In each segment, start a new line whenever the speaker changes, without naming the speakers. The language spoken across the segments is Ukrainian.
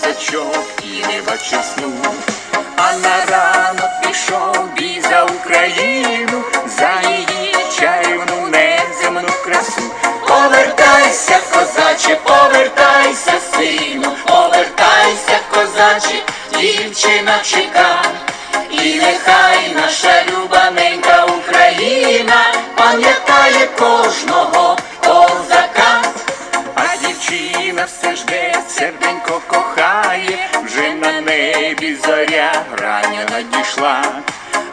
очок і не бачив сну. А на ранок пішов бій за Україну, за її чарівну неземну красу. Повертайся, козаче, повертайся, сину, повертайся, козаче, дівчина чека. І нехай небі зоря рання надійшла,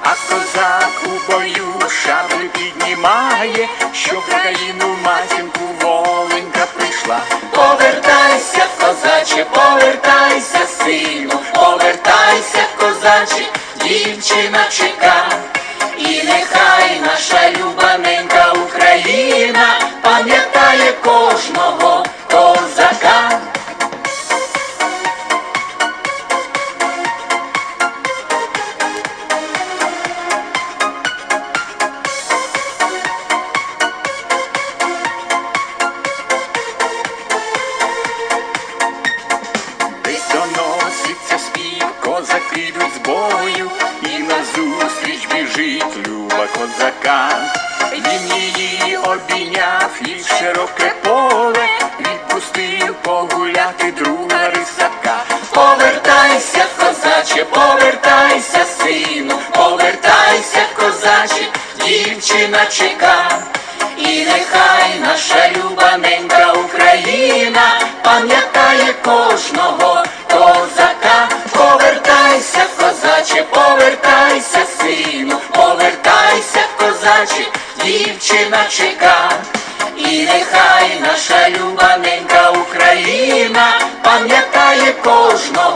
а козак у бою шаблю піднімає, що країну матінку воленька прийшла. Повертайся, козаче, повертайся, сину, повертайся, козаче, дівчина чека. І нехай наша йдуть з бою, і назустріч біжить люба козака. Він її обійняв і в широке поле, відпустив погуляти друга рисака. Повертайся, козаче, повертайся, сину, повертайся, козаче, дівчина чека. І нехай наша любаненька Україна пам'ятає кожного дівчина чека. І нехай наша любаненька Україна пам'ятає кожного.